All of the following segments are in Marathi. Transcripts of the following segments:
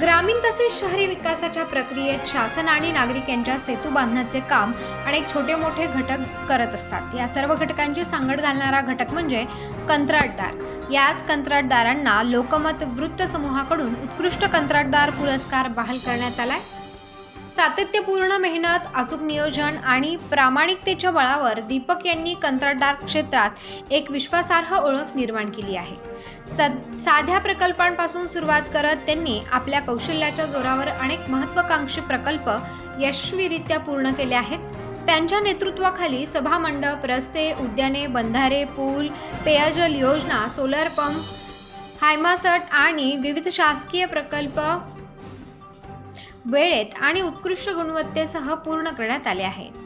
ग्रामीण तसेच शहरी विकासाच्या प्रक्रियेत शासन आणि नागरिक यांच्या सेतू बांधण्याचे काम अनेक छोटे मोठे घटक करत असतात. या सर्व घटकांची सांगड घालणारा घटक म्हणजे कंत्राटदार. याच कंत्राटदारांना लोकमत वृत्तसमूहाकडून उत्कृष्ट कंत्राटदार पुरस्कार बहाल करण्यात आलाय. सातत्यपूर्ण मेहनत अचूक नियोजन आणि प्रामाणिकतेच्या बळावर दीपक यांनी कंत्राटदार क्षेत्रात एक विश्वासार्ह ओळख निर्माण केली आहे. सद साध्या प्रकल्पांपासून सुरुवात करत त्यांनी आपल्या कौशल्याच्या जोरावर अनेक महत्त्वाकांक्षी प्रकल्प यशस्वीरित्या पूर्ण केले आहेत. त्यांच्या नेतृत्वाखाली सभामंडप रस्ते उद्याने बंधारे पूल पेयजल योजना सोलर पंप हायमासट आणि विविध शासकीय प्रकल्प वेळेत आणि उत्कृष्ट गुणवत्तेसह पूर्ण करण्यात आले आहेत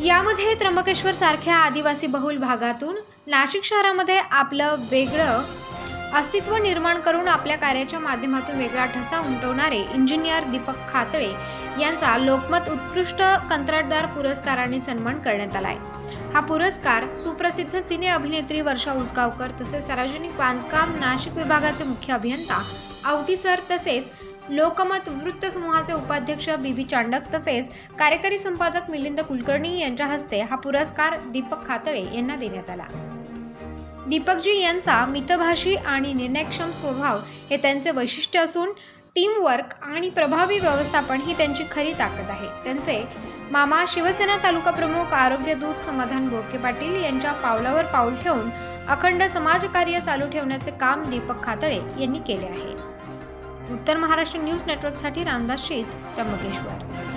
यामध्ये त्र्यंबकेश्वर सारख्या आदिवासी बहुल भागातून नाशिक शहरामध्ये आपलं वेगळं अस्तित्व निर्माण करून आपल्या कार्याच्या माध्यमातून वेगळा ठसा उमटवणारे इंजिनियर दीपक खातळे यांचा लोकमत उत्कृष्ट कंत्राटदार पुरस्काराने सन्मान करण्यात आला आहे. हा पुरस्कार सुप्रसिद्ध सिने अभिनेत्री वर्षा उसगावकर तसेच सार्वजनिक बांधकाम नाशिक विभागाचे मुख्य अभियंता आवटी सर तसेच लोकमत वृत्त समूहाचे उपाध्यक्ष बीबी चांडक तसेच कार्यकारी संपादक मिलिंद कुलकर्णी यांच्या हस्ते हा पुरस्कार दीपक खातळे यांना देण्यात आला. दीपकजी यांचा मितभाषी आणि निर्णयक्षम स्वभाव हे त्यांचे वैशिष्ट्य असून टीमवर्क आणि प्रभावी व्यवस्थापन ही त्यांची खरी ताकद आहे. त्यांचे मामा शिवसेना तालुका प्रमुख आरोग्यदूत समाधान बोडके पाटील यांच्या पावलावर पाऊल ठेवून अखंड समाजकार्य चालू ठेवण्याचे काम दीपक खातळे यांनी केले आहे. उत्तर महाराष्ट्र न्यूज नेटवर्कसाठी रामदास शीत त्र्यंबकेश्वर.